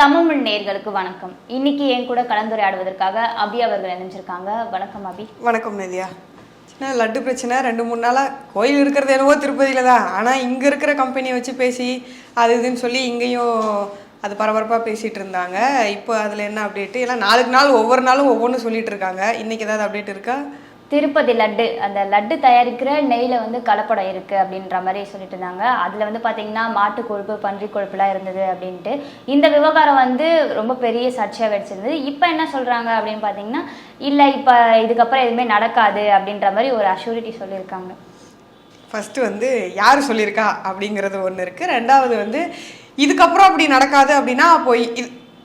தமிழ் நேர்களுக்கு வணக்கம். இன்னைக்கு என் கூட கலந்துரையாடுவதற்காக அபி அவர்கள் இணைஞ்சிருக்காங்க. வணக்கம் அபி. வணக்கம் நதியா சின்ன லட்டு பிரச்சனை. ரெண்டு மூணு நாளாக கோயில் இருக்கிறது என்னவோ திருப்பதியில் தான். ஆனால் இங்கே இருக்கிற கம்பெனியை வச்சு பேசி அது இதுன்னு சொல்லி இங்கேயும் அது பரபரப்பாக பேசிகிட்டு இருந்தாங்க. இப்போ அதில் என்ன அப்டேட்டு எல்லாம் நாளுக்கு நாள் ஒவ்வொரு நாளும் ஒவ்வொன்றும் சொல்லிட்டு இருக்காங்க. இன்றைக்கி ஏதாவது அப்டேட் இருக்கா? திருப்பதி லட்டு அந்த லட்டு தயாரிக்கிற நெய்ல வந்து கலப்படம் இருக்கு அப்படின்ற மாதிரி சொல்லிட்டு இருந்தாங்க. அதுல வந்து பாத்தீங்கன்னா மாட்டு கொழுப்பு பன்றி கொழுப்புலாம் இருந்தது அப்படின்ட்டு. இந்த விவகாரம் வந்து ரொம்ப பெரிய சர்ச்சையா வெடிச்சிருந்தது. இப்போ என்ன சொல்றாங்க அப்படின்னு பாத்தீங்கன்னா இல்ல இப்ப இதுக்கப்புறம் எதுவுமே நடக்காது அப்படின்ற மாதிரி ஒரு அஷூரிட்டி சொல்லியிருக்காங்க. ஃபஸ்ட்டு வந்து யார் சொல்லியிருக்கா அப்படிங்கிறது ஒன்று இருக்குது ரெண்டாவது வந்து இதுக்கப்புறம் அப்படி நடக்காது அப்படின்னா போய்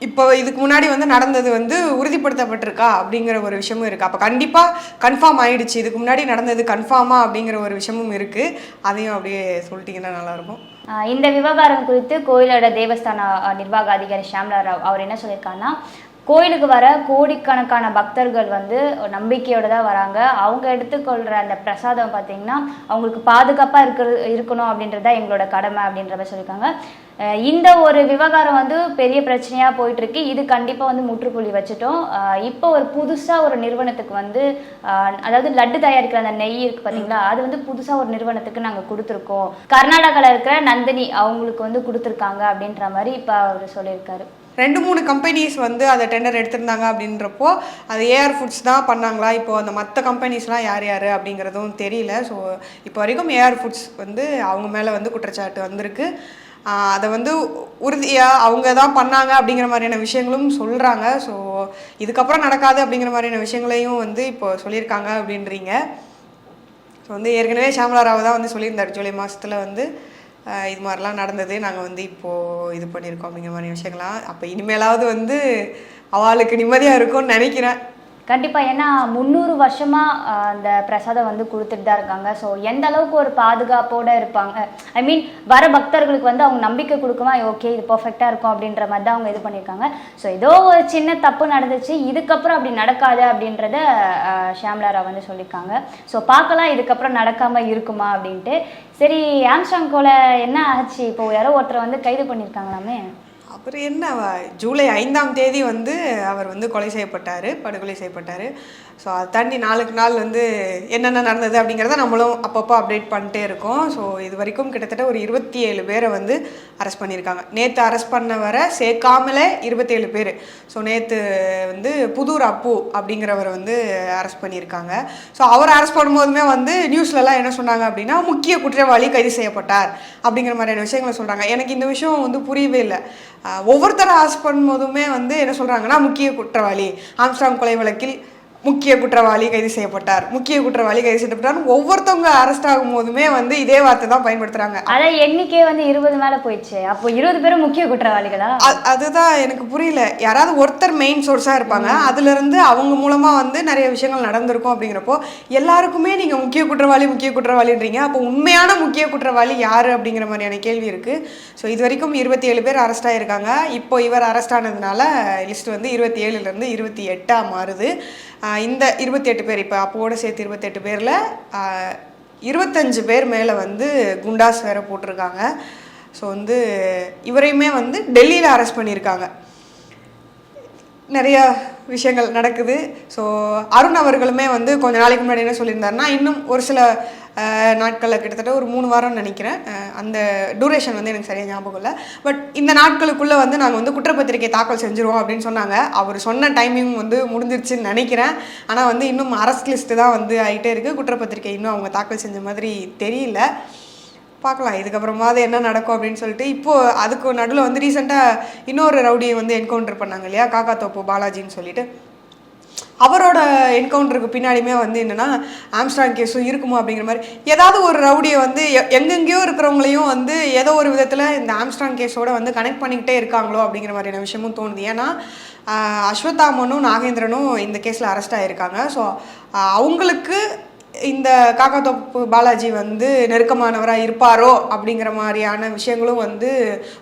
இப்போ இதுக்கு முன்னாடி வந்து நடந்தது வந்து உறுதிப்படுத்தப்பட்டிருக்கா அப்படிங்கிற ஒரு விஷயமும் இருக்குது அப்போ கண்டிப்பாக கன்ஃபார்ம் ஆயிடுச்சு. இதுக்கு முன்னாடி நடந்தது கன்ஃபார்மா அப்படிங்கிற ஒரு விஷயமும் இருக்குது அதையும் அப்படியே சொல்லிட்டீங்கன்னா நல்லாயிருக்கும் இந்த விவகாரம் குறித்து கோயிலோட தேவஸ்தான நிர்வாக அதிகாரி ஷாம்லா ராவ் அவர் என்ன சொல்லியிருக்காருன்னா கோயிலுக்கு வர கோடிக்கணக்கான பக்தர்கள் வந்து நம்பிக்கையோடு நம்பிக்கையோட தான் வராங்க. அவங்க எடுத்துக்கொள்கிற அந்த பிரசாதம் பார்த்தீங்கன்னா அவங்களுக்கு பாதுகாப்பாக இருக்கிறது இருக்கணும் அப்படின்றது தான் எங்களோட கடமை அப்படின்ற மாதிரி சொல்லியிருக்காங்க இந்த ஒரு விவகாரம் வந்து பெரிய பிரச்சனையாக போயிட்டு இருக்கு இது கண்டிப்பாக வந்து முற்றுப்புள்ளி வச்சுட்டோம். இப்போ ஒரு புதுசாக ஒரு நிறுவனத்துக்கு வந்து அதாவது லட்டு தயாரிக்கிற அந்த நெய் இருக்கு பார்த்தீங்களா அது வந்து புதுசாக ஒரு நிறுவனத்துக்கு நாங்கள் கொடுத்துருக்கோம். கர்நாடகாவில் இருக்கிற நந்தினி அவங்களுக்கு வந்து கொடுத்துருக்காங்க அப்படின்ற மாதிரி இப்போ அவர் சொல்லியிருக்காரு. ரெண்டு மூணு கம்பெனிஸ் வந்து அதை டெண்டர் எடுத்திருந்தாங்க அப்படின்றப்போ அது ஏஆர் ஃபுட்ஸ் தான் பண்ணாங்களா? இப்போ அந்த மற்ற கம்பெனிஸ்லாம் யார் யார் அப்படிங்கிறதும் தெரியல. ஸோ இப்போ வரைக்கும் ஏஆர் ஃபுட்ஸ் வந்து அவங்க மேலே வந்து குற்றச்சாட்டு வந்திருக்கு. அதை வந்து உறுதியாக அவங்க தான் பண்ணாங்க அப்படிங்கிற மாதிரியான விஷயங்களும் சொல்கிறாங்க ஸோ இதுக்கப்புறம் நடக்காது அப்படிங்கிற மாதிரியான விஷயங்களையும் வந்து இப்போ சொல்லியிருக்காங்க அப்படின்றீங்க. ஸோ வந்து ஏற்கனவே ஷாமலா ராவ் தான் வந்து சொல்லியிருந்தார் ஜூலை மாதத்தில் வந்து. இது மாதிரிலாம் நடந்தது. நாங்கள் வந்து இப்போது இது பண்ணியிருக்கோம் அப்படிங்கிற மாதிரி விஷயங்கள்லாம். அப்போ இனிமேலாவது வந்து அவளுக்கு நிம்மதியாக இருக்கும்னு நினைக்கிறேன். கண்டிப்பா ஏன்னா முந்நூறு வருஷமா அந்த பிரசாதம் வந்து கொடுத்துட்டு தான் இருக்காங்க. ஸோ எந்த அளவுக்கு ஒரு பாதுகாப்போட இருப்பாங்க? ஐ மீன் வர பக்தர்களுக்கு வந்து அவங்க நம்பிக்கை கொடுக்குமா ஓகே இது பர்ஃபெக்டா இருக்கும் அப்படின்ற மாதிரி தான் அவங்க இது பண்ணியிருக்காங்க. ஸோ ஏதோ ஒரு சின்ன தப்பு நடந்துச்சு. இதுக்கப்புறம் அப்படி நடக்காது அப்படின்றத ஷியாம்லாரா வந்து சொல்லியிருக்காங்க. ஸோ பார்க்கலாம் இதுக்கப்புறம் நடக்காம இருக்குமா அப்படின்ட்டு. சரி ஆம்ஸ்டாங் கோல என்ன ஆச்சு? இப்போ யாரோ ஒருத்தரை வந்து கைது பண்ணியிருக்காங்களாமே. அப்புறம் என்ன ஜூலை ஐந்தாம் தேதி வந்து அவர் வந்து கொலை செய்யப்பட்டார் படுகொலை செய்யப்பட்டார். ஸோ அதை தாண்டி நாளுக்கு நாள் வந்து என்னென்ன நடந்தது அப்படிங்கிறத நம்மளும் அப்பப்போ அப்டேட் பண்ணிட்டே இருக்கோம். ஸோ இது வரைக்கும் கிட்டத்தட்ட ஒரு இருபத்தி ஏழு பேரை வந்து அரெஸ்ட் பண்ணியிருக்காங்க. நேற்று அரெஸ்ட் பண்ண வர சேர்க்காமலே இருபத்தேழு பேர். ஸோ நேற்று வந்து புதூர் அப்பு அப்படிங்கிறவரை வந்து அரெஸ்ட் பண்ணியிருக்காங்க. ஸோ அவர் அரெஸ்ட் பண்ணும்போதுமே வந்து நியூஸ்லலாம் என்ன சொன்னாங்க அப்படின்னா முக்கிய குற்றவாளி கைது செய்யப்பட்டார் அப்படிங்கிற மாதிரியான விஷயங்களை சொல்கிறாங்க எனக்கு இந்த விஷயம் வந்து புரியவே இல்லை. ஒவ்வொருத்தரை அரெஸ்ட் பண்ணும்போதுமே வந்து என்ன சொல்கிறாங்கன்னா முக்கிய குற்றவாளி ஆம்ஸ்டாங் கொலை வழக்கில் முக்கிய குற்றவாளி கைது செய்யப்பட்டார். முக்கிய குற்றவாளி கைது செய்யப்பட்டார் ஒவ்வொருத்தவங்க அரெஸ்ட் ஆகும் போதுமே வந்து இதே வார்த்தை தான் பயன்படுத்துகிறாங்க அதான் எண்ணிக்கை வந்து இருபது மேல போயிடுச்சு. அப்போ இருபது பேரும் முக்கிய குற்றவாளிகளா? அதுதான் எனக்கு புரியல. யாராவது ஒருத்தர் மெயின் சோர்ஸாக இருப்பாங்க. அதுல இருந்து அவங்க மூலமா வந்து நிறைய விஷயங்கள் நடந்திருக்கும் அப்படிங்கிறப்போ எல்லாருக்குமே நீங்க முக்கிய குற்றவாளி முக்கிய குற்றவாளின்றீங்க. அப்போ உண்மையான முக்கிய குற்றவாளி யாரு அப்படிங்கிற மாதிரியான கேள்வி இருக்கு. ஸோ இது வரைக்கும் இருபத்தி ஏழு பேர் அரெஸ்ட் ஆயிருக்காங்க. இப்போ இவர் அரெஸ்ட் ஆனதுனால லிஸ்ட் வந்து இருபத்தி ஏழுல இருந்து இருபத்தி எட்டா மாறுது. இந்த இருபத்தி எட்டு பேர் இப்போ அப்போட சேர்த்து இருபத்தெட்டு பேரில் இருபத்தஞ்சு பேர் மேலே வந்து குண்டாஸ் வேற போட்டிருக்காங்க. ஸோ வந்து இவரையுமே வந்து டெல்லியில் அரெஸ்ட் பண்ணியிருக்காங்க. நிறைய விஷயங்கள் நடக்குது. ஸோ அருண் அவர்களுமே வந்து கொஞ்ச நாளைக்கு முன்னாடி என்ன சொல்லியிருந்தாருன்னா இன்னும் ஒரு சில நாட்களில் கிட்டத்தட்ட ஒரு மூணு வாரம்னு நினைக்கிறேன். அந்த டூரேஷன் வந்து எனக்கு சரியாக ஞாபகம் இல்லை. பட் இந்த நாட்களுக்குள்ளே வந்து நாங்கள் வந்து குற்றப்பத்திரிக்கை தாக்கல் செஞ்சுருவோம் அப்படின்னு சொன்னாங்க. அவர் சொன்ன டைமிங் வந்து முடிஞ்சிருச்சுன்னு நினைக்கிறேன். ஆனால் வந்து இன்னும் அரஸ்ட் லிஸ்ட்டு தான் வந்து ஆகிட்டே இருக்குது குற்றப்பத்திரிக்கை இன்னும் அவங்க தாக்கல் செஞ்ச மாதிரி தெரியல. பார்க்கலாம். இதுக்கப்புறமாவது என்ன நடக்கும் அப்படின்னு சொல்லிட்டு இப்போது அதுக்கு நடுவில் வந்து ரீசெண்டாக இன்னொரு ரவுடியை வந்து என்கவுண்டர் பண்ணாங்க இல்லையா? காக்கா தோப்பு பாலாஜின்னு சொல்லிட்டு. அவரோட என்கவுண்டருக்கு பின்னாடியுமே வந்து என்னென்னா ஆம்ஸ்டாங் கேஸும் இருக்குமோ அப்படிங்கிற மாதிரி. ஏதாவது ஒரு ரவுடியை வந்து எ- எங்கெங்கேயோ இருக்கிறவங்களையும் வந்து ஏதோ ஒரு விதத்தில் இந்த ஆம்ஸ்டாங் கேஸோட வந்து கனெக்ட் பண்ணிக்கிட்டே இருக்காங்களோ அப்படிங்கிற மாதிரியான விஷயமும் தோணுது. ஏன்னா அஸ்வத்தாமனும் நாகேந்திரனும் இந்த கேஸில் அரெஸ்ட் ஆகியிருக்காங்க ஸோ அவங்களுக்கு இந்த காக்காத்தோப்பு பாலாஜி வந்து நெருக்கமானவராக இருப்பாரோ அப்படிங்கிற மாதிரியான விஷயங்களும் வந்து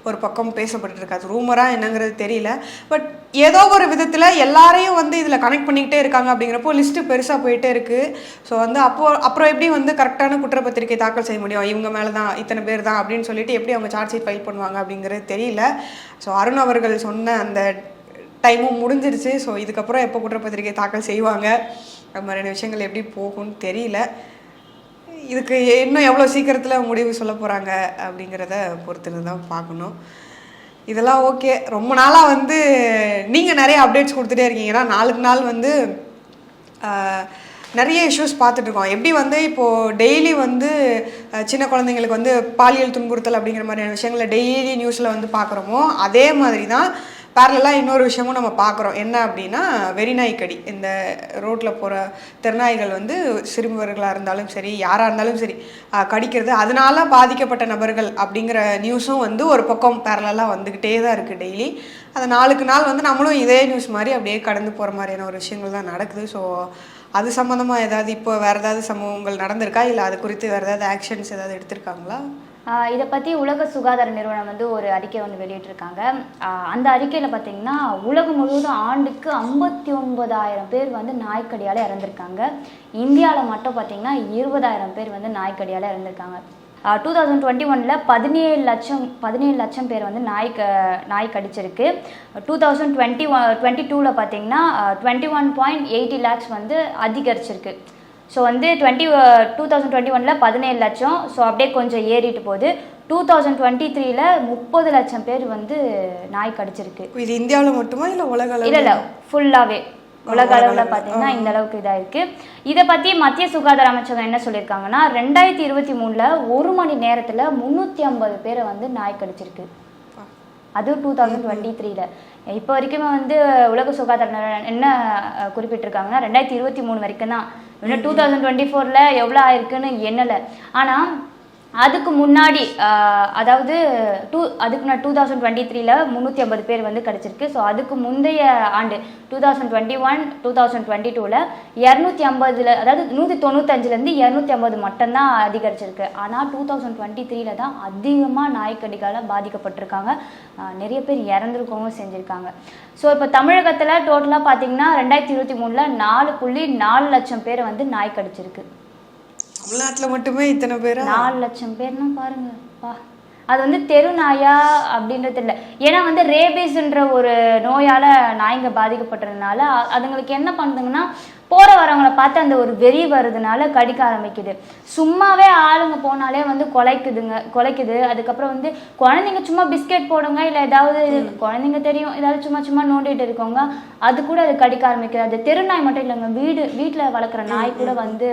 ஒரு பக்கம் பேசப்பட்டுருக்கு. அது ரூமராக என்னங்கிறது தெரியல. பட் ஏதோ ஒரு விதத்தில் எல்லாரையும் வந்து இதில் கனெக்ட் பண்ணிக்கிட்டே இருக்காங்க அப்படிங்கிறப்போ லிஸ்ட்டு பெருசாக போயிட்டே இருக்குது ஸோ வந்து அப்போ அப்புறம் எப்படி வந்து கரெக்டான குற்றப்பத்திரிக்கை தாக்கல் செய்ய முடியும்? இவங்க மேலே தான் இத்தனை பேர் தான் அப்படின்னு சொல்லிட்டு எப்படி அவங்க சார்ஜ் ஷீட் ஃபைல் பண்ணுவாங்க அப்படிங்கிறது தெரியல. ஸோ அருண் அவர்கள் சொன்ன அந்த டைமும் முடிஞ்சிருச்சு. ஸோ இதுக்கப்புறம் எப்போ குற்றப்பத்திரிக்கை தாக்கல் செய்வாங்க? அது மாதிரியான விஷயங்கள் எப்படி போகும்னு தெரியல. இதுக்கு இன்னும் எவ்வளோ சீக்கிரத்தில் முடிவு சொல்ல போகிறாங்க அப்படிங்கிறத பொறுத்து தான் பார்க்கணும். இதெல்லாம் ஓகே. ரொம்ப நாளாக வந்து நீங்கள் நிறைய அப்டேட்ஸ் கொடுத்துட்டே இருக்கீங்கன்னா நாளுக்கு நாள் வந்து நிறைய இஷ்யூஸ் பார்த்துட்ருக்கோம் எப்படி வந்து இப்போது டெய்லி வந்து சின்ன குழந்தைங்களுக்கு வந்து பாலியல் துன்புறுத்தல் அப்படிங்கிற மாதிரியான விஷயங்களை டெய்லி நியூஸில் வந்து பார்க்குறோமோ அதே மாதிரி தான் பேரலாக இன்னொரு விஷயமும் நம்ம பார்க்குறோம். என்ன அப்படின்னா வெறிநாய்க்கடி. இந்த ரோட்டில் போகிற திருநாய்கள் வந்து சிறுவர்களாக இருந்தாலும் சரி யாராக இருந்தாலும் சரி கடிக்கிறது அதனால பாதிக்கப்பட்ட நபர்கள் அப்படிங்கிற நியூஸும் வந்து ஒரு பக்கம் பேரலாக வந்துக்கிட்டே தான் இருக்குது டெய்லி அது நாளுக்கு நாள் வந்து நம்மளும் இதே நியூஸ் மாதிரி அப்படியே கடந்து போகிற மாதிரியான ஒரு விஷயங்கள் தான் நடக்குது. ஸோ அது சம்மந்தமாக ஏதாவது இப்போ வேறு ஏதாவது சம்பவங்கள் நடந்திருக்கா? இல்லை அது குறித்து வேறு ஏதாவது ஆக்ஷன்ஸ் ஏதாவது எடுத்திருக்காங்களா? இதை பற்றி உலக சுகாதார நிறுவனம் வந்து ஒரு அறிக்கை வந்து வெளியிட்டிருக்காங்க. அந்த அறிக்கையில் பார்த்தீங்கன்னா உலகம் முழுவதும் ஆண்டுக்கு ஐம்பத்தி ஒன்பதாயிரம் பேர் வந்து நாய்க்கடியால் இறந்துருக்காங்க. இந்தியாவில் மட்டும் பார்த்தீங்கன்னா இருபதாயிரம் பேர் வந்து நாய்க்கடியால் இறந்துருக்காங்க. டூ தௌசண்ட் டுவெண்ட்டி ஒனில் பதினேழு லட்சம் பதினேழு லட்சம் பேர் வந்து நாய் க நாய் கடிச்சிருக்கு two thousand twenty one twenty டூவில் பார்த்தீங்கன்னா twenty one point eighty lakhs வந்து அதிகரிச்சிருக்கு. ஸோ வந்து டுவெண்ட்டி டூ தௌசண்ட் டுவெண்ட்டி ஒனில் பதினேழு லட்சம். ஸோ அப்படியே கொஞ்சம் ஏறிட்டு போகுது. டூ தௌசண்ட் டுவெண்ட்டி த்ரீல முப்பது லட்சம் பேர் வந்து நாய் கடிச்சிருக்கு. இது இந்தியாவில் மட்டுமா இல்லை உலக இல்ல இல்ல. ஃபுல்லாவே உலக அளவில் பார்த்தீங்கன்னா இந்த அளவுக்கு இதாக இருக்கு. இதை பத்தி மத்திய சுகாதார அமைச்சகம் என்ன சொல்லியிருக்காங்கன்னா ரெண்டாயிரத்தி இருபத்தி மூணுல ஒரு மணி நேரத்துல முந்நூற்றி ஐம்பது பேரை வந்து நாய் கடிச்சிருக்கு. அது டூ தௌசண்ட் டுவெண்ட்டி த்ரீல இப்போ வரைக்குமே வந்து உலக சுகாதார நிறுவனம் என்ன குறிப்பிட்டிருக்காங்கன்னா ரெண்டாயிரத்தி இருபத்தி மூணு வரைக்கும் தான் இன்னும் டூ தௌசண்ட் டுவெண்ட்டி ஃபோரில் எவ்வளோ ஆயிருக்குன்னு எண்ணலை. ஆனால் அதுக்கு முன்னாடி அதாவது டூ அதுக்கு நான் டூ தௌசண்ட் டுவெண்ட்டி த்ரீல முந்நூற்றி ஐம்பது பேர் வந்து கிடச்சிருக்கு. ஸோ அதுக்கு முந்தைய ஆண்டு two thousand twenty one two thousand twenty டூவில் இரநூத்தி ஐம்பதுல அதாவது நூற்றி தொண்ணூத்தஞ்சுலேருந்து இரநூத்தி ஐம்பது மட்டும்தான் அதிகரிச்சிருக்கு. ஆனால் டூ தௌசண்ட் டுவெண்ட்டி த்ரீல தான் அதிகமாக நாய்க்கடிகால பாதிக்கப்பட்டிருக்காங்க. நிறைய பேர் இறந்துருக்கவும் செஞ்சுருக்காங்க. ஸோ இப்போ தமிழகத்தில் டோட்டலாக பார்த்தீங்கன்னா ரெண்டாயிரத்தி இருபத்தி மூணில் நாலு புள்ளி நாலு லட்சம் பேர் வந்து நாய் கடிச்சிருக்கு தமிழ்நாட்டில் மட்டுமே இத்தனை பேரா? நாலு லட்சம் பேர்னா பாருங்க. பா அது வந்து தெரு நாயா அப்படின்றது இல்லை. ஏன்னா வந்து ரேபீஸ்ன்ற ஒரு நோயால் நாய்ங்க பாதிக்கப்பட்டதுனால அ- அதுங்களுக்கு என்ன பண்ணுதுங்கன்னா போகிற வரவங்கள பார்த்து அந்த ஒரு வெறி வருதுனால கடிக்க ஆரம்பிக்குது. சும்மாவே ஆளுங்க போனாலே வந்து கொலைக்குதுங்க கொலைக்குது. அதுக்கப்புறம் வந்து குழந்தைங்க சும்மா பிஸ்கெட் போடுங்க இல்லை ஏதாவது குழந்தைங்க தெரியும் ஏதாவது சும்மா சும்மா நோண்டிட்டு இருக்கவங்க அது கூட அது கடிக்க ஆரம்பிக்குது. அது தெரு நாய் மட்டும் இல்லைங்க வீடு வீட்டில் வளர்க்குற நாய் கூட வந்து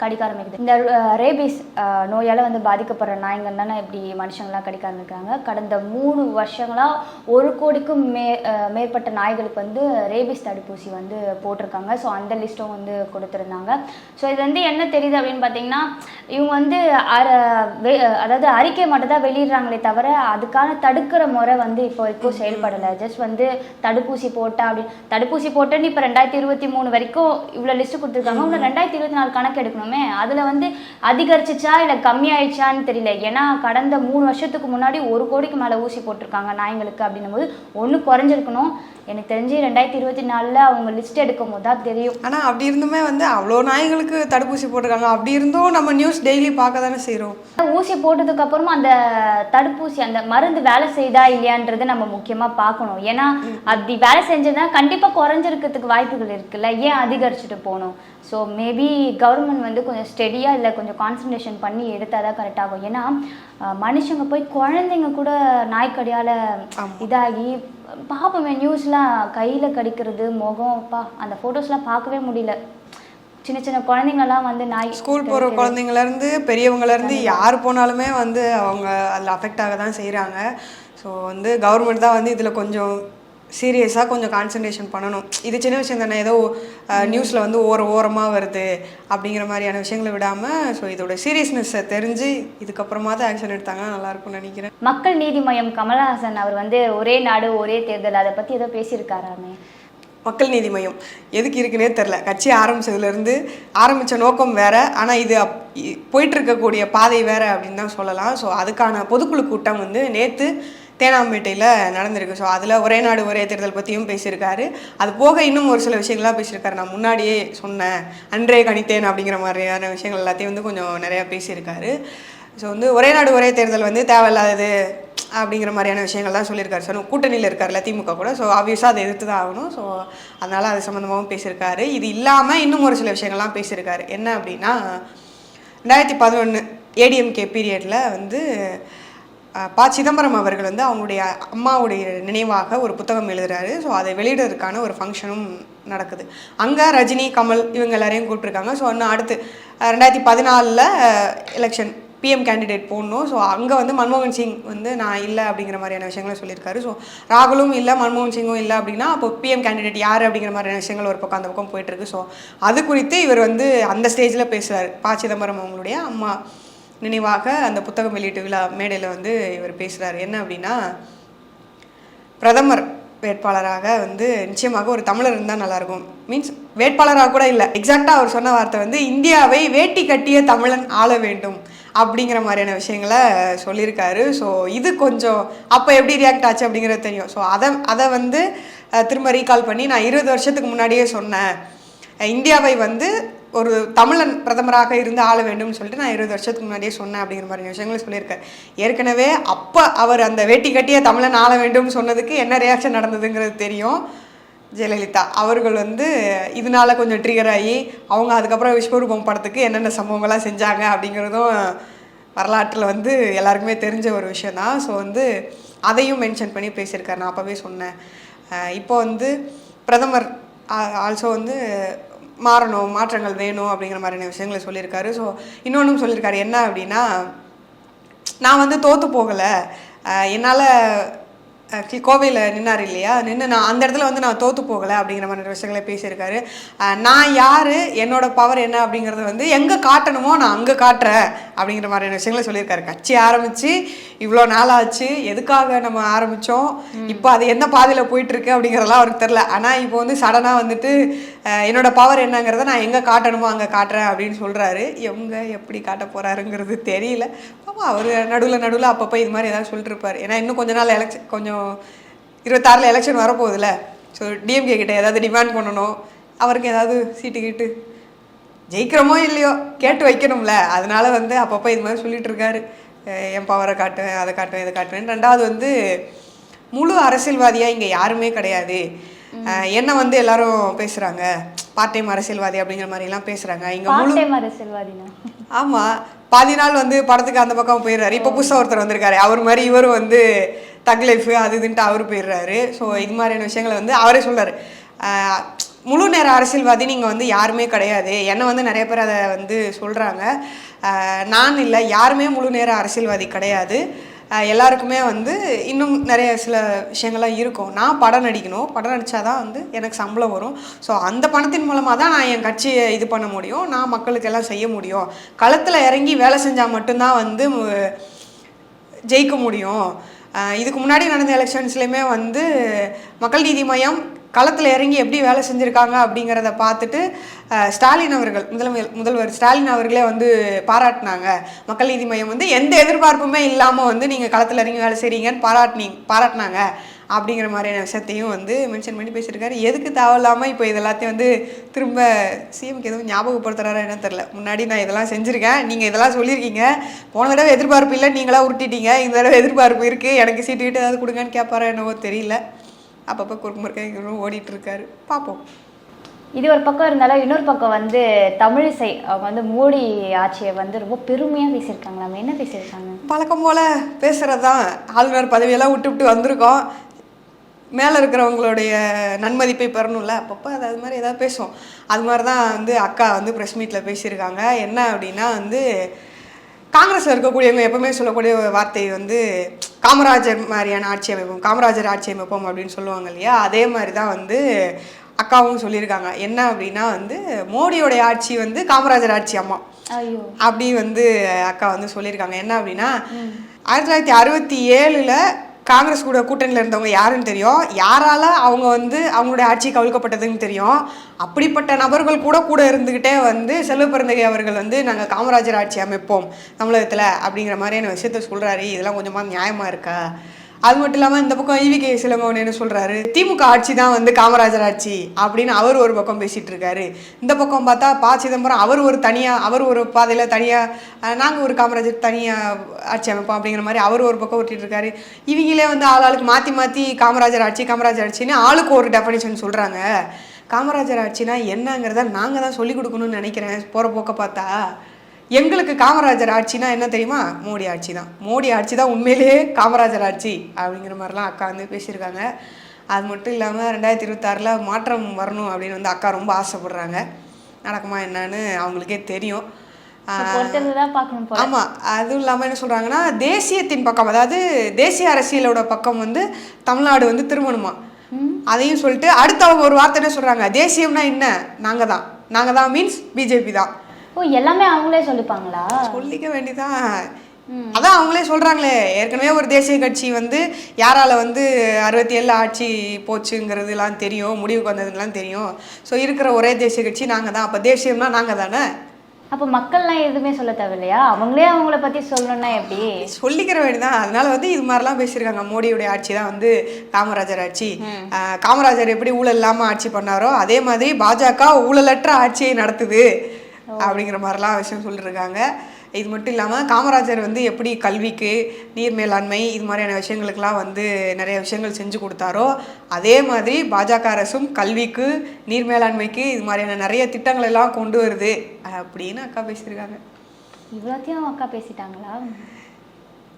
கடிக்க ஆரம்பிக்குது. இந்த ரேபிஸ் நோயால் வந்து பாதிக்கப்படுற நாய்ங்கள் தானே இப்படி மனுஷங்களாம் கடிக்க ஆரம்பிக்கிறாங்க. கடந்த மூணு வருஷங்களாக ஒரு கோடிக்கும் மே மேற்பட்ட நாய்களுக்கு வந்து ரேபிஸ் தடுப்பூசி வந்து போட்டிருக்காங்க. ஸோ அந்த லிஸ்ட்டும் வந்து கொடுத்துருந்தாங்க. ஸோ இது வந்து என்ன தெரியுது அப்படின்னு பார்த்தீங்கன்னா இவங்க வந்து அதாவது அறிக்கை மட்டும் தான் வெளியிடுறாங்களே தவிர அதுக்கான தடுக்கிற முறை வந்து இப்போ வரைக்கும் செயல்படலை. ஜஸ்ட் வந்து தடுப்பூசி போட்டா அப்படி தடுப்பூசி போட்டுன்னு இப்போ ரெண்டாயிரத்தி இருபத்தி மூணு வரைக்கும் இவ்வளோ லிஸ்ட் கொடுத்துருக்காங்க. இன்னும் ரெண்டாயிரத்தி இருபத்தி நாலு கணக்கு எடுக்கணுமே. அதில் வந்து அதிகரிச்சிச்சா இல்லை கம்மியாயிடுச்சான்னு தெரியல. ஏன்னா கடந்த மூணு வருஷத்துக்கு முன்னாடி ஒரு கோடிக்கு மேலே ஊசி போட்டிருக்காங்க நாய்ங்களுக்கு அப்படின்னும் போது ஒன்று குறைஞ்சிருக்கணும். எனக்கு தெரிஞ்சு ரெண்டாயிரத்தி இருபத்தி நாலில் அவங்க லிஸ்ட் எடுக்கும் போது தான் தெரியும். ஆனால் அப்படி இருந்துமே வந்து அவ்வளோ நாய்களுக்கு தடுப்பூசி போட்டிருக்காங்க. அப்படி இருந்தும் நம்ம நியூஸ் டெய்லி பார்க்க தானே செய்கிறோம் ஊசி போட்டதுக்கு அப்புறமா அந்த தடுப்பூசி அந்த மருந்து வேலை செய்தா இல்லையான்றதை நம்ம முக்கியமா பார்க்கணும். ஏன்னா அப்படி வேலை செஞ்சதுன்னா கண்டிப்பா குறைஞ்சிருக்கிறதுக்கு வாய்ப்புகள் இருக்குல்ல. ஏன் அதிகரிச்சுட்டு போகணும்? ஸோ மேபி கவர்மெண்ட் வந்து கொஞ்சம் ஸ்டெடியா இல்லை கொஞ்சம் கான்சன்ட்ரேஷன் பண்ணி எடுத்தால் தான் கரெக்ட் ஆகும். ஏன்னா மனுஷங்க போய் குழந்தைங்க கூட நாய்க்கடியால இதாகி பார்ப்போமே நியூஸ்லாம் கையில கடிக்கிறது முகம் பா அந்த ஃபோட்டோஸ்லாம் பார்க்கவே முடியல. சின்ன சின்ன குழந்தைங்கலாம் வந்து நாய் ஸ்கூல் போகிற குழந்தைங்கலேருந்து பெரியவங்கலேருந்து யார் போனாலுமே வந்து அவங்க அதில் அஃபெக்ட் ஆக தான் செய்கிறாங்க ஸோ வந்து கவர்மெண்ட் தான் வந்து இதில் கொஞ்சம் சீரியஸாக கொஞ்சம் கான்சன்ட்ரேஷன் பண்ணணும். இது சின்ன விஷயம் தானே ஏதோ நியூஸில் வந்து ஓர ஓரமாக வருது அப்படிங்கிற மாதிரியான விஷயங்களை விடாமல் ஸோ இதோட சீரியஸ்னஸை தெரிஞ்சு இதுக்கப்புறமா தான் ஆக்ஷன் எடுத்தாங்கன்னா நல்லாயிருக்கும்னு நினைக்கிறேன். மக்கள் நீதி மய்யம் கமலஹாசன் அவர் வந்து ஒரே நாடு ஒரே தேர்தல் அதை பத்தி ஏதோ பேசியிருக்காராமே. மக்கள் நீதி மையம் எதுக்கு இருக்குன்னே தெரில கட்சி ஆரம்பிச்சதுலேருந்து ஆரம்பித்த நோக்கம் வேற ஆனால் இது அப் இ- போயிட்டு இருக்கக்கூடிய பாதை வேற அப்படின்னு தான் சொல்லலாம். ஸோ அதுக்கான பொதுக்குழு கூட்டம் வந்து நேற்று தேனாம்பேட்டையில் நடந்திருக்கு. ஸோ அதில் ஒரே நாடு ஒரே தேர்தல் பற்றியும் பேசியிருக்காரு. அது போக இன்னும் ஒரு சில விஷயங்கள்லாம் பேசியிருக்காரு. நான் முன்னாடியே சொன்னேன். அன்றே கணித்தேன் அப்படிங்கிற மாதிரியான விஷயங்கள் எல்லாத்தையும் வந்து கொஞ்சம் நிறையா பேசியிருக்காரு. ஸோ வந்து ஒரே நாடு ஒரே தேர்தல் வந்து தேவையில்லாதது அப்படிங்கிற மாதிரியான விஷயங்கள் தான் சொல்லியிருக்காரு ஸோ கூட்டணியில் இருக்கார்ல திமுக கூட. ஸோ ஆப்வியஸாக அதை எதிர்த்து தான் ஆகணும். ஸோ அதனால் அது சம்மந்தமாகவும் பேசியிருக்காரு. இது இல்லாமல் இன்னும் ஒரு சில விஷயங்கள்லாம் பேசியிருக்காரு. என்ன அப்படின்னா ரெண்டாயிரத்தி பதினொன்று ஏடிஎம்கே பீரியடில் வந்து ப. சிதம்பரம் அவர்கள் வந்து அவங்களுடைய அம்மாவுடைய நினைவாக ஒரு புத்தகம் எழுதுறாரு. ஸோ அதை வெளியிடுறதுக்கான ஒரு ஃபங்க்ஷனும் நடக்குது. அங்கே ரஜினி கமல் இவங்க எல்லாரையும் கூப்பிட்ருக்காங்க ஸோ இன்னும் அடுத்து ரெண்டாயிரத்தி பதினாலில் எலெக்ஷன் பிஎம் கேண்டிடேட் போடணும். ஸோ அங்கே வந்து மன்மோகன் சிங் வந்து நான் இல்லை அப்படிங்கிற மாதிரியான விஷயங்களை சொல்லியிருக்காரு. ஸோ ராகுலும் இல்லை மன்மோகன் சிங்கும் இல்லை அப்படின்னா அப்போ பிஎம் கேண்டிடேட் யார் அப்படிங்கிற மாதிரியான விஷயங்கள் ஒரு பக்கம் அந்த பக்கம் போயிட்டுருக்கு ஸோ அது குறித்து இவர் வந்து அந்த ஸ்டேஜில் பேசுகிறார் ப. சிதம்பரம் அவங்களுடைய அம்மா. நினைவாக அந்த புத்தகம் வெளியீட்டு விழா மேடையில் வந்து இவர் பேசுகிறார் என்ன அப்படின்னா பிரதமர் வேட்பாளராக வந்து நிச்சயமாக ஒரு தமிழர் இருந்தால் நல்லாயிருக்கும். மீன்ஸ் வேட்பாளராக கூட இல்லை எக்ஸாக்டாக அவர் சொன்ன வார்த்தை வந்து இந்தியாவை வேட்டி கட்டிய தமிழன் ஆள வேண்டும் அப்படிங்கிற மாதிரியான விஷயங்களை சொல்லியிருக்காரு. ஸோ இது கொஞ்சம் அப்போ எப்படி ரியாக்ட் ஆச்சு அப்படிங்கிறது தெரியும். ஸோ அதை அதை வந்து திரும்ப ரீகால் பண்ணி நான் இருபது வருஷத்துக்கு முன்னாடியே சொன்னேன். இந்தியாவை வந்து ஒரு தமிழன் பிரதமராக இருந்து ஆள வேண்டும்னு சொல்லிட்டு நான் இருபது வருஷத்துக்கு முன்னாடியே சொன்னேன் அப்படிங்கிற மாதிரி விஷயங்களும் சொல்லியிருக்காரு ஏற்கனவே அப்போ அவர் அந்த வேட்டி கட்டிய தமிழன் ஆள வேண்டும்னு சொன்னதுக்கு என்ன ரியாக்ஷன் நடந்ததுங்கிறது தெரியும். ஜெயலலிதா அவர்கள் வந்து இதனால கொஞ்சம் ட்ரிகர் ஆகி அவங்க அதுக்கப்புறம் விஸ்வரூபம் படத்துக்கு என்னென்ன சம்பவங்கள்லாம் செஞ்சாங்க அப்படிங்கிறதும் வரலாற்றில் வந்து எல்லாருக்குமே தெரிஞ்ச ஒரு விஷயம் தான் ஸோ வந்து அதையும் மென்ஷன் பண்ணி பேசியிருக்காரு. நான் அப்போவே சொன்னேன். இப்போ வந்து பிரதமர் ஆல்சோ வந்து மாறணும் மாற்றங்கள் வேணும் அப்படிங்கிற மாதிரியான விஷயங்களை சொல்லியிருக்காரு. ஸோ இன்னொன்றும் சொல்லியிருக்காரு என்ன அப்படின்னா நான் வந்து தோற்று போகலை. என்னால் கோவையில் நின்னார் இல்லையா? நின்று நான் அந்த இடத்துல வந்து நான் தோற்று போகலை அப்படிங்கிற மாதிரி விஷயங்களை பேசியிருக்காரு. நான் யார்? என்னோட பவர் என்ன அப்படிங்கிறத வந்து எங்கே காட்டணுமோ நான் அங்கே காட்டுறேன் அப்படிங்கிற மாதிரியான விஷயங்களை சொல்லியிருக்காரு. கட்சி ஆரம்பித்து இவ்வளோ நாள் ஆச்சு எதுக்காக நம்ம ஆரம்பித்தோம் இப்போ அது என்ன பாதையில் போயிட்டுருக்கு அப்படிங்கிறதெல்லாம் அவருக்கு தெரில ஆனால் இப்போ வந்து சடனாக வந்துட்டு என்னோட பவர் என்னங்கிறத நான் எங்கே காட்டணுமோ அங்கே காட்டுறேன் அப்படின்னு சொல்கிறாரு எங்கே எப்படி காட்ட போகிறாருங்கிறது தெரியல. பாப்பா அவர் நடுவில் நடுவில் அப்பப்போ இது மாதிரி ஏதாவது சொல்லிட்டுருப்பார் ஏன்னா இன்னும் கொஞ்ச நாள் எலெக்ஷன் கொஞ்சம் இருபத்தாறில் எலெக்ஷன் வரப்போகுதுல ஸோ டிஎம்கே கிட்ட ஏதாவது டிமாண்ட் பண்ணணும். அவருக்கு ஏதாவது சீட்டு கீட்டு ஜெயிக்கிறோமோ இல்லையோ கேட்டு வைக்கணும்ல. அதனால வந்து அப்பப்போ இது மாதிரி சொல்லிட்டு இருக்காரு. என் பவரை காட்டுவேன் அதை காட்டுவேன் இதை காட்டுவேன். ரெண்டாவது வந்து முழு அரசியல்வாதியாக இங்கே யாருமே கிடையாது. என்ன வந்து எல்லாரும் பேசுகிறாங்க பார்ட் டைம் அரசியல்வாதி அப்படிங்கிற மாதிரிலாம் பேசுகிறாங்க இங்கே முழு பார்ட் டைம் அரசியல்வாதினா? ஆமா. பாதி நாள் வந்து படத்துக்கு அந்த பக்கம் போயிடுறாரு. இப்போ புதுசாக ஒருத்தர் வந்திருக்காரு. அவர் மாதிரி இவரும் வந்து தக் லைஃப் அது இதுன்ட்டு அவர் போயிடுறாரு. ஸோ இது மாதிரியான விஷயங்களை வந்து அவரே சொல்றாரு. முழு நேர அரசியல்வாதி நீங்கள் வந்து யாருமே கிடையாது. என்னை வந்து நிறைய பேர் அதை வந்து சொல்கிறாங்க நான் இல்லை யாருமே முழு நேர அரசியல்வாதி கிடையாது. எல்லாருக்குமே வந்து இன்னும் நிறைய சில விஷயங்கள்லாம் இருக்கும். நான் படம் நடிக்கணும். படம் நடித்தாதான் வந்து எனக்கு சம்பளம் வரும். ஸோ அந்த பணத்தின் மூலமாக தான் நான் என் கட்சியை இது பண்ண முடியும். நான் மக்களுக்கு எல்லாம் செய்ய முடியும். களத்தில் இறங்கி வேலை செஞ்சால் மட்டும்தான் வந்து ஜெயிக்க முடியும். இதுக்கு முன்னாடி நடந்த எலெக்ஷன்ஸ்லையுமே வந்து மக்கள் நீதி மையம் களத்தில் இறங்கி எப்படி வேலை செஞ்சுருக்காங்க அப்படிங்கிறத பார்த்துட்டு ஸ்டாலின் அவர்கள் முதல்வர் முதல்வர் ஸ்டாலின் அவர்களே வந்து பாராட்டினாங்க. மக்கள் நீதி மையம் வந்து எந்த எதிர்பார்ப்புமே இல்லாமல் வந்து நீங்கள் களத்தில் இறங்கி வேலை செய்கிறீங்கன்னு பாராட்டினீங்க பாராட்டினாங்க. அப்படிங்கிற மாதிரியான விஷயத்தையும் வந்து மென்ஷன் பண்ணி பேசியிருக்காரு. எதுக்கு தேவையில்லாமல் இப்போ இது எல்லாத்தையும் வந்து திரும்ப சிஎம்க்கு எதுவும் ஞாபகப்படுத்துறாரா என்ன தெரில முன்னாடி நான் இதெல்லாம் செஞ்சுருக்கேன். நீங்கள் இதெல்லாம் சொல்லியிருக்கீங்க. போன தடவை எதிர்பார்ப்பு இல்லை நீங்களாக உருட்டிட்டீங்க. இந்த தடவை எதிர்பார்ப்பு இருக்குது எனக்கு சீட்டு கிட்ட ஏதாவது கொடுங்கன்னு கேட்பாரா என்னவோ தெரியல. அப்பப்போ குறுக்கு முறுக்க ஓடிட்டு இருக்காரு பார்ப்போம். இது ஒரு பக்கம் இருந்தாலும் இன்னொரு பக்கம் வந்து தமிழிசை அவங்க வந்து மோடி ஆட்சியை வந்து ரொம்ப பெருமையாக பேசியிருக்காங்க. நம்ம என்ன பேசியிருக்காங்க? பழக்கம் போல் பேசுகிறது தான் ஆளுநர் பதவியெல்லாம் விட்டு விட்டு வந்திருக்கோம். மேலே இருக்கிறவங்களுடைய நன்மதிப்பை பெறணும்ல. அப்பப்போ அது அது மாதிரி ஏதாவது பேசுவோம். அது மாதிரி தான் வந்து அக்கா வந்து ப்ரெஸ் மீட்டில் பேசியிருக்காங்க. என்ன அப்படின்னா வந்து காங்கிரஸில் இருக்கக்கூடியவங்க எப்பவுமே சொல்லக்கூடிய வார்த்தை வந்து காமராஜர் மாதிரியான ஆட்சி அமைப்போம் காமராஜர் ஆட்சி அமைப்போம் அப்படின்னு சொல்லுவாங்க இல்லையா? அதே மாதிரி தான் வந்து அக்காவும் சொல்லியிருக்காங்க. என்ன அப்படின்னா வந்து மோடியோடைய ஆட்சி வந்து காமராஜர் ஆட்சி அம்மா. அப்படி வந்து அக்கா வந்து சொல்லியிருக்காங்க. என்ன அப்படின்னா ஆயிரத்தி தொள்ளாயிரத்தி அறுபத்தி ஏழில் காங்கிரஸ் கூட கூட்டணியில் இருந்தவங்க யாருன்னு தெரியும். யாரால அவங்க வந்து அவங்களுடைய ஆட்சி கவிழ்க்கப்பட்டதுன்னு தெரியும். அப்படிப்பட்ட நபர்கள் கூட கூட இருந்துக்கிட்டே வந்து செல்வ பிறந்தகை அவர்கள் வந்து நாங்கள் காமராஜர் ஆட்சி அமைப்போம் தமிழகத்தில் அப்படிங்கிற மாதிரியான விஷயத்த சொல்கிறாரு இதெல்லாம் கொஞ்சமாக நியாயமாக இருக்கா? அது மட்டும் இல்லாமல் இந்த பக்கம் ஈவி கே சிலம்பவன் என்ன சொல்கிறாரு திமுக ஆட்சி தான் வந்து காமராஜர் ஆட்சி அப்படின்னு அவர் ஒரு பக்கம் பேசிகிட்டு இருக்காரு. இந்த பக்கம் பார்த்தா ப சிதம்பரம் அவர் ஒரு தனியாக அவர் ஒரு பாதையில் தனியாக நாங்கள் ஒரு காமராஜர் தனியாக ஆட்சி அமைப்போம் அப்படிங்கிற மாதிரி அவர் ஒரு பக்கம் ஓட்டிட்டு இருக்காரு. இவங்களே வந்து ஆள் ஆளுக்கு மாற்றி மாற்றி காமராஜர் ஆட்சி காமராஜர் ஆட்சின்னு ஆளுக்கு ஒரு டெஃபனிஷன் சொல்கிறாங்க காமராஜர் ஆட்சினா என்னங்கிறத நாங்கள் தான் சொல்லிக் கொடுக்கணும்னு நினைக்கிறேன். போகிற போக்க பார்த்தா. எங்களுக்கு காமராஜர் ஆட்சினா என்ன தெரியுமா? மோடி ஆட்சி தான் மோடி ஆட்சி தான் உண்மையிலேயே காமராஜர் ஆட்சி அப்படிங்கிற மாதிரிலாம் அக்கா வந்து பேசியிருக்காங்க. அது மட்டும் இல்லாமல் ரெண்டாயிரத்தி இருபத்தாறில் மாற்றம் வரணும் அப்படின்னு வந்து அக்கா ரொம்ப ஆசைப்படுறாங்க. நடக்குமா என்னன்னு அவங்களுக்கே தெரியும். ஆமாம் அதுவும் இல்லாமல் என்ன சொல்கிறாங்கன்னா தேசியத்தின் பக்கம் அதாவது தேசிய அரசியலோட பக்கம் வந்து தமிழ்நாடு வந்து திரும்பணுமா? அதையும் சொல்லிட்டு அடுத்து அவங்க ஒரு வார்த்தை என்ன சொல்கிறாங்க தேசியம்னா என்ன? நாங்கள் தான் நாங்கள் தான் மீன்ஸ் பிஜேபி தான். ஓ எல்லாமே அவங்களே சொல்லிப்பாங்களா? சொல்லிக்க வேண்டியதான் அதான் அவங்களே சொல்றாங்களே. ஏற்கனவே ஒரு தேசிய கட்சி வந்து யாரால வந்து அறுபத்தி ஏழு ஆட்சி போச்சுங்கிறதுலாம் தெரியும் முடிவுக்கு வந்ததுலாம் தெரியும். ஸோ இருக்கிற ஒரே தேசிய கட்சி நாங்கள் தான். அப்போ தேசியம்னா நாங்கள் தானே? அப்போ மக்கள்லாம் எதுவுமே சொல்ல தேவையில்லையா? அவங்களே அவங்கள பத்தி சொல்லணும்னா எப்படி? சொல்லிக்கிற வேண்டியதான் அதனால வந்து இது மாதிரிலாம் பேசியிருக்காங்க. மோடியுடைய ஆட்சி தான் வந்து காமராஜர் ஆட்சி. காமராஜர் எப்படி ஊழல் இல்லாமல் ஆட்சி பண்ணாரோ அதே மாதிரி பாஜக ஊழலற்ற ஆட்சியை நடத்துது. அப்படிங்கிற மாதிரிலாம் விஷயம் சொல்லியிருக்காங்க இது மட்டும் இல்லாமல் காமராஜர் வந்து எப்படி கல்விக்கு நீர் மேலாண்மை இது மாதிரியான விஷயங்களுக்கெல்லாம் வந்து நிறைய விஷயங்கள் செஞ்சு கொடுத்தாரோ அதே மாதிரி பாஜக அரசும் கல்விக்கு நீர் மேலாண்மைக்கு இது மாதிரியான நிறைய திட்டங்கள் எல்லாம் கொண்டு வருது. அப்படின்னு அக்கா பேசியிருக்காங்க. இவ்வளோத்தையும் அக்கா பேசிட்டாங்களா?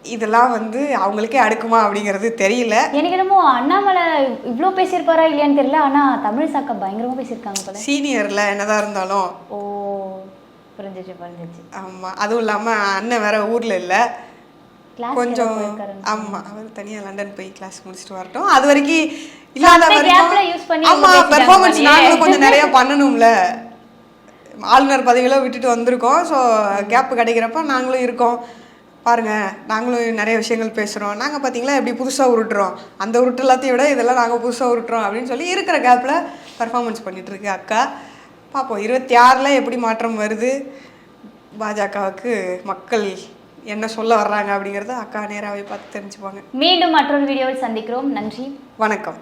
இதெல்லாம் வந்து அவங்களுக்கே அடுக்குமா அப்படிங்கிறது தெரியல. எனக்கு என்னமோ அண்ணாமலை இவ்வளோ பேசியிருப்பாரா இல்லையான்னு தெரியல. ஆனா தமிழ் சாக்கா பயங்கரமா பேசியிருக்காங்க போல. சீனியர்ல என்னதான் இருந்தாலும். ஓ புரிஞ்சிச்சு புரிஞ்சிச்சு. ஆமா அதுவும் இல்லாம அண்ணன் வேற ஊர்ல இல்ல. கொஞ்சம் ஆமா அவர் தனியா லண்டன் போய் கிளாஸ் முடிச்சுட்டு வரட்டும். அது வரைக்கும் இல்லாத ஆமா பெர்ஃபார்மன்ஸ். நாங்களும் கொஞ்சம் நிறைய பண்ணணும்ல. ஆளுநர் பதவியில விட்டுட்டு வந்திருக்கோம். ஸோ கேப் கிடைக்கிறப்ப நாங்களும் இருக்கோம். பாருங்க நாங்களும் நிறைய விஷயங்கள் பேசுகிறோம் நாங்கள் பார்த்தீங்களா எப்படி புதுசாக உருட்டுறோம். அந்த உருட்டு எல்லாத்தையும் விட இதெல்லாம் நாங்கள் புதுசாக உருட்டுறோம் அப்படின்னு சொல்லி இருக்கிற கேப்பில் பர்ஃபார்மன்ஸ் பண்ணிட்டு இருக்கு அக்கா. பார்ப்போம் இருபத்தி ஆறில் எப்படி மாற்றம் வருது? பாஜகவுக்கு மக்கள் என்ன சொல்ல வர்றாங்க அப்படிங்கிறத அக்கா நேராகவே பார்த்து தெரிஞ்சுப்பாங்க. மீண்டும் மற்றொரு வீடியோவில் சந்திக்கிறோம். நன்றி. வணக்கம்.